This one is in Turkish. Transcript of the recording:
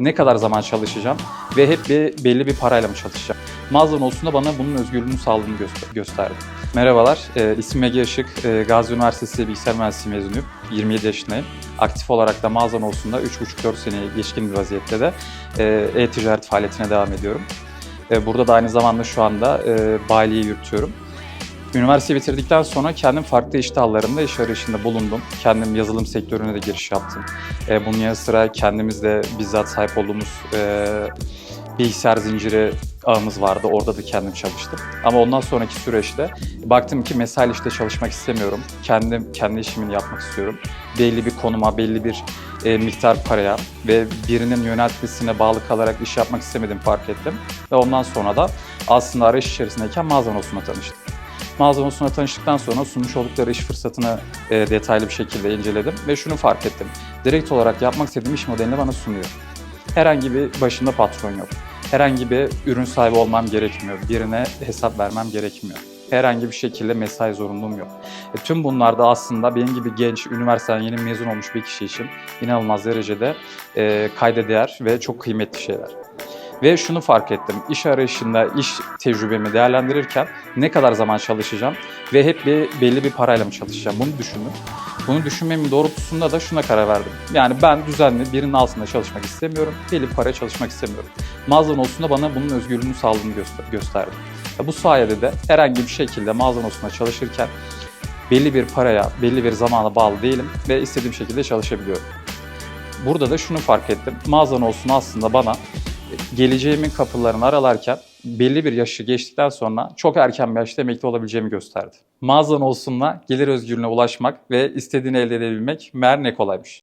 Ne kadar zaman çalışacağım ve hep bir belli bir parayla mı çalışacağım? Mağazan olsun da bana bunun özgürlüğünü sağladığını göster- gösterdi. Merhabalar, e, ismim Ege Işık. E, Gazi Üniversitesi Bilgisayar Mühendisliği mezunuyum. 27 yaşındayım. Aktif olarak da mağazan olsun da 3,5-4 seneye geçkin bir vaziyette de e, e-ticaret faaliyetine devam ediyorum. E, burada da aynı zamanda şu anda e, bayiliği yürütüyorum. Üniversite bitirdikten sonra kendim farklı iş dallarında iş arayışında bulundum. Kendim yazılım sektörüne de giriş yaptım. E, bunun yanı sıra kendimiz de bizzat sahip olduğumuz e, bilgisayar zinciri ağımız vardı. Orada da kendim çalıştım. Ama ondan sonraki süreçte baktım ki mesai işte çalışmak istemiyorum. Kendim kendi işimi yapmak istiyorum. Belli bir konuma, belli bir e, miktar paraya ve birinin yöneltmesine bağlı kalarak iş yapmak istemedim fark ettim. Ve ondan sonra da aslında arayış içerisindeyken olsunla tanıştım. Olsunla tanıştıktan sonra sunmuş oldukları iş fırsatını e, detaylı bir şekilde inceledim ve şunu fark ettim. Direkt olarak yapmak istediğim iş modelini bana sunuyor. Herhangi bir başında patron yok. Herhangi bir ürün sahibi olmam gerekmiyor. Birine hesap vermem gerekmiyor. Herhangi bir şekilde mesai zorunluluğum yok. E, tüm bunlar da aslında benim gibi genç, üniversiteden yeni mezun olmuş bir kişi için inanılmaz derecede e, kayda değer ve çok kıymetli şeyler. Ve şunu fark ettim. İş arayışında iş tecrübemi değerlendirirken ne kadar zaman çalışacağım ve hep bir belli bir parayla mı çalışacağım bunu düşündüm. Bunu düşünmemin doğrultusunda da şuna karar verdim. Yani ben düzenli birinin altında çalışmak istemiyorum. Belli bir paraya çalışmak istemiyorum. Mağazan olsun da bana bunun özgürlüğünü sağladığını göster- gösterdi. Bu sayede de herhangi bir şekilde mağazan olsunda çalışırken belli bir paraya, belli bir zamana bağlı değilim ve istediğim şekilde çalışabiliyorum. Burada da şunu fark ettim. Mağazan olsun aslında bana geleceğimin kapılarını aralarken belli bir yaşı geçtikten sonra çok erken bir yaşta emekli olabileceğimi gösterdi. Mağazan olsunla gelir özgürlüğüne ulaşmak ve istediğini elde edebilmek meğer ne kolaymış.